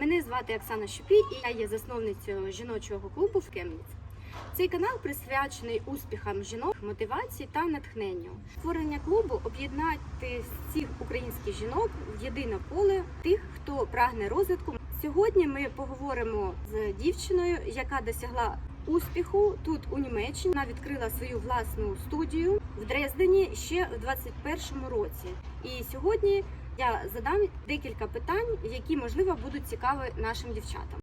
Мене звати Оксана Щупій і я є засновницею жіночого клубу в Кемніць. Цей канал присвячений успіхам жінок, мотивації та натхненню. Створення клубу об'єднати всіх українських жінок в єдине поле тих, хто прагне розвитку. Сьогодні ми поговоримо з дівчиною, яка досягла успіху тут у Німеччині. Вона відкрила свою власну студію в Дрездені ще в 21-му році. І сьогодні я задам декілька питань, які можливо будуть цікаві нашим дівчатам.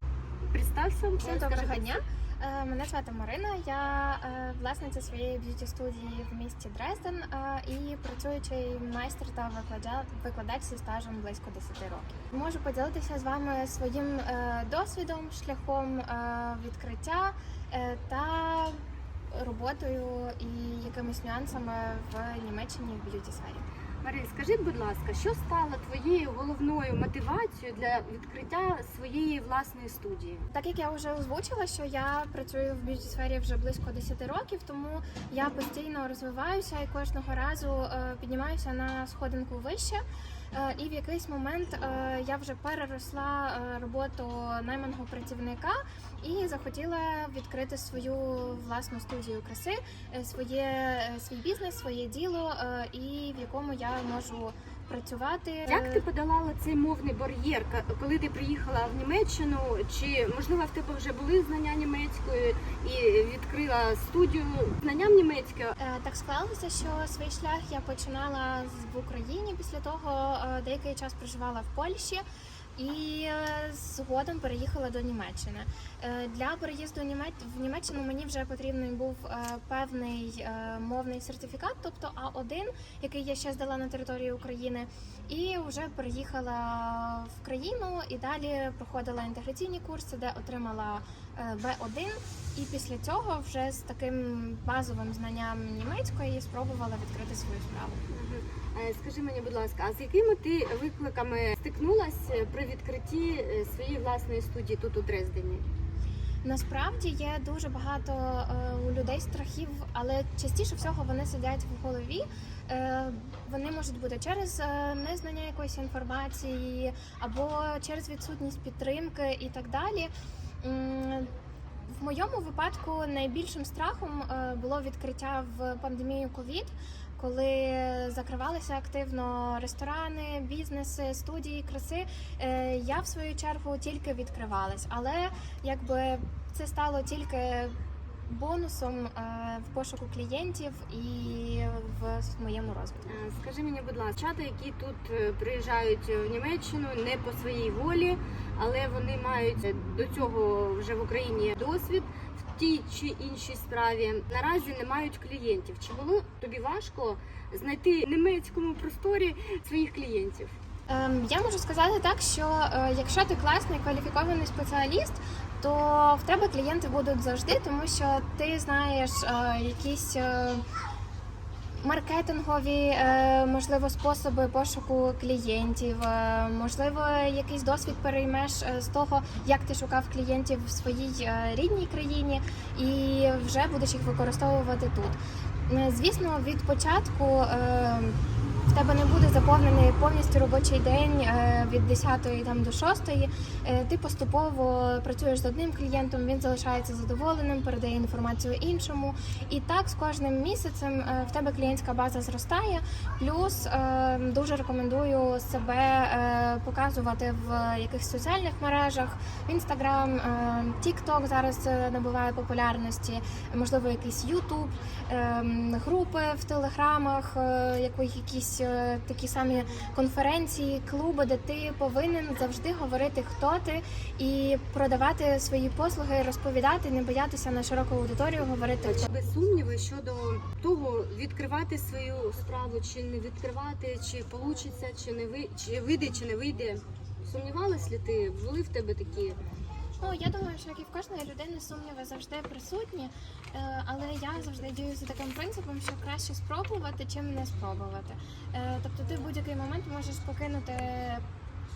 Представся, Всім доброго дня. Е, Мене звати Марина. Я е, власниця своєї б'юті студії в місті Дрезден е, і працюючий майстер та виклада- викладач зі стажем близько 10 років. Можу поділитися з вами своїм досвідом, шляхом відкриття та роботою і якимись нюансами в Німеччині в б'юті сфері. Марин, скажи, будь ласка, що стало твоєю головною мотивацією для відкриття своєї власної студії? Так як я вже озвучила, що я працюю в б'юті сфері вже близько 10 років, тому я постійно розвиваюся і кожного разу е, піднімаюся на сходинку вище. Е, І в якийсь момент е, я вже переросла е, роботу найманого працівника і захотіла відкрити свою власну студію краси, своє свій бізнес, своє діло, і в якому я можу працювати. Як ти подолала цей мовний бар'єр, коли ти приїхала в Німеччину? Чи можливо в тебе вже були знання німецької і відкрила студію знанням німецької? Е, Так склалося, що свій шлях я починала в Україні. Після того е, деякий час проживала в Польщі і е, згодом переїхала до Німеччини. Е, Для переїзду в Німеччину мені вже потрібен був е, певний мовний сертифікат, тобто А1, який я ще здала на території України, і вже переїхала в країну і далі проходила інтеграційні курси, де отримала е, Б1. І після цього вже з таким базовим знанням німецької спробувала відкрити свою справу. Е, Скажи мені, будь ласка, а з якими ти викликами стикнулась е, при відкритті е, своєї власної студії тут у Дрездені? Насправді є дуже багато у людей страхів, але частіше всього вони сидять в голові. Вони можуть бути через незнання якоїсь інформації або через відсутність підтримки і так далі. В моєму випадку найбільшим страхом було відкриття в пандемію ковід, коли закривалися активно ресторани, бізнеси, студії краси. Е, Я в свою чергу тільки відкривалась, але якби це стало тільки бонусом е, в пошуку клієнтів і в моєму розвитку. Е, Скажи мені, будь ласка, чата, які тут приїжджають в Німеччину не по своїй волі, але вони мають до цього вже в Україні досвід тій чи іншій справі. Наразі не мають клієнтів. Чи було тобі важко знайти в німецькому просторі своїх клієнтів? Ем, Я можу сказати так, що е, якщо ти класний кваліфікований спеціаліст, то в тебе клієнти будуть завжди, тому що ти знаєш е, якісь. Маркетингові, е, можливо, способи пошуку клієнтів, е, можливо, якийсь досвід переймеш е, з того, як ти шукав клієнтів в своїй рідній країні, і вже будеш їх використовувати тут. Звісно, від початку в тебе не буде заповнений повністю робочий день е, від 10 там до 6. Е, Ти поступово працюєш з одним клієнтом, він залишається задоволеним, передає інформацію іншому. І так з кожним місяцем е, в тебе клієнтська база зростає. Плюс дуже рекомендую себе показувати в якихось соціальних мережах, в е, TikTok зараз набуває популярності, можливо, якийсь YouTube, е, групи в телеграмах, яку- якісь е, такі самі конференції, клуби, де ти повинен завжди говорити, хто ти, і продавати свої послуги, розповідати, не боятися на широку аудиторію говорити. Без сумніви щодо того, відкривати свою справу, чи не відкривати, чи вийде, чи не ви, чи вийде, чи не вийде? Сумнівалась ли ти? Були в тебе такі? Ну я думаю, що як і в кожної людини сумніви завжди присутні, е, але я завжди дію за таким принципом, що краще спробувати, чим не спробувати. Е, Тобто ти в будь-який момент можеш покинути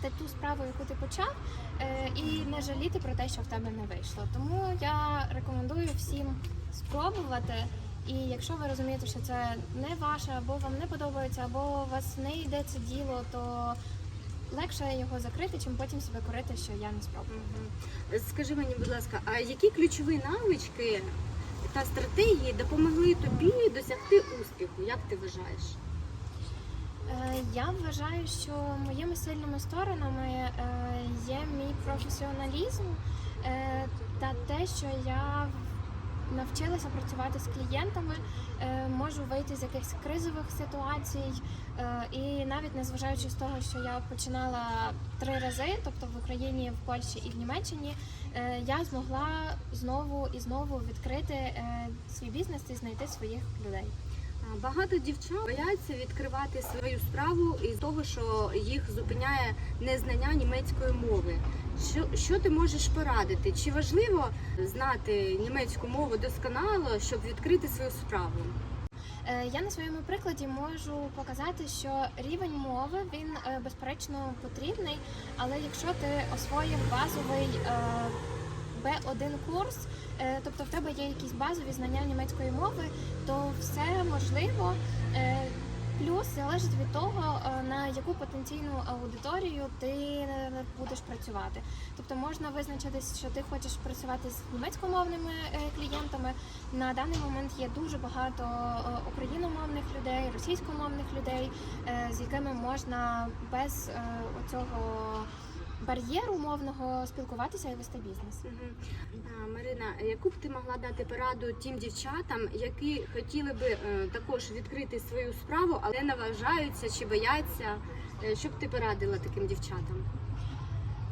та ту справу, яку ти почав, е, і не жаліти про те, що в тебе не вийшло. Тому я рекомендую всім спробувати. І якщо ви розумієте, що це не ваше, або вам не подобається, або у вас не йде це діло, то легше його закрити, чим потім себе корити, що я не спробувала. Мгм. Скажи мені, будь ласка, а які ключові навички та стратегії допомогли тобі досягти успіху? Як ти вважаєш? Е, Я вважаю, що моїми сильними сторонами е, є мій професіоналізм е, та те, що я навчилася працювати з клієнтами, е, можу вийти з якихось кризових ситуацій. е, І навіть незважаючи з того, що я починала три рази, тобто в Україні, в Польщі і в Німеччині, е, я змогла знову і знову відкрити свій бізнес і знайти своїх людей. Багато дівчат бояться відкривати свою справу із того, що їх зупиняє незнання німецької мови. Що, що ти можеш порадити? Чи важливо знати німецьку мову досконало, щоб відкрити свою справу? Е, Я на своєму прикладі можу показати, що рівень мови він е, безперечно потрібний, але якщо ти освоїв базовий е, B1 курс, тобто в тебе є якісь базові знання німецької мови, то все можливо. Плюс залежить від того, е, на яку потенційну аудиторію ти е, будеш працювати. Тобто можна визначитись, що ти хочеш працювати з німецькомовними е, клієнтами, на даний момент є дуже багато україномовних людей, російськомовних людей, з якими можна без е, оцього бар'єру мовного спілкуватися і вести бізнес. Угу. Марина, яку б ти могла дати пораду тим дівчатам, які хотіли би е, також відкрити свою справу, але наважаються чи бояться? Е, Що б ти порадила таким дівчатам?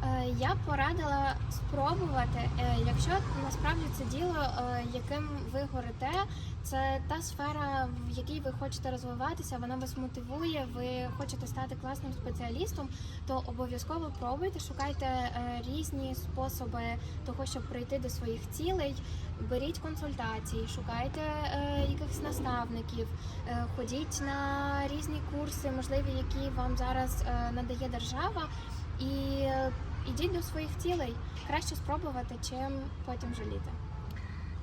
Е, Я б порадила спробувати, е, якщо насправді це діло, е, яким ви горите, це та сфера, в якій ви хочете розвиватися, вона вас мотивує, ви хочете стати класним спеціалістом, то обов'язково пробуйте, шукайте різні способи того, щоб прийти до своїх цілей. Беріть консультації, шукайте якихось наставників, ходіть на різні курси, можливі, які вам зараз надає держава, і ідіть до своїх цілей. Краще спробувати, чим потім жаліти.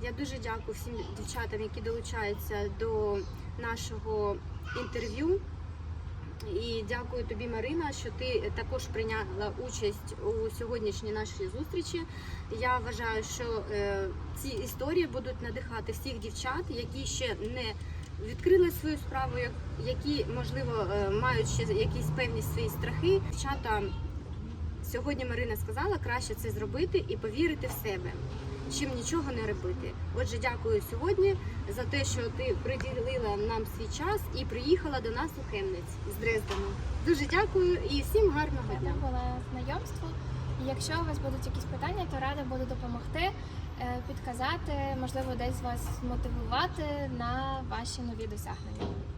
Я дуже дякую всім дівчатам, які долучаються до нашого інтерв'ю. І дякую тобі, Марина, що ти також прийняла участь у сьогоднішній нашій зустрічі. Я вважаю, що е, ці історії будуть надихати всіх дівчат, які ще не відкрили свою справу, які можливо е, мають ще якісь певні свої страхи. Дівчата сьогодні Марина сказала, краще це зробити і повірити в себе чим нічого не робити. Отже, дякую сьогодні за те, що ти приділила нам свій час і приїхала до нас у Хемниць з Дрездену. Дуже дякую і всім гарного дня. було знайомство. І якщо у вас будуть якісь питання, то рада буду допомогти, е, підказати, можливо, десь вас змотивувати на ваші нові досягнення.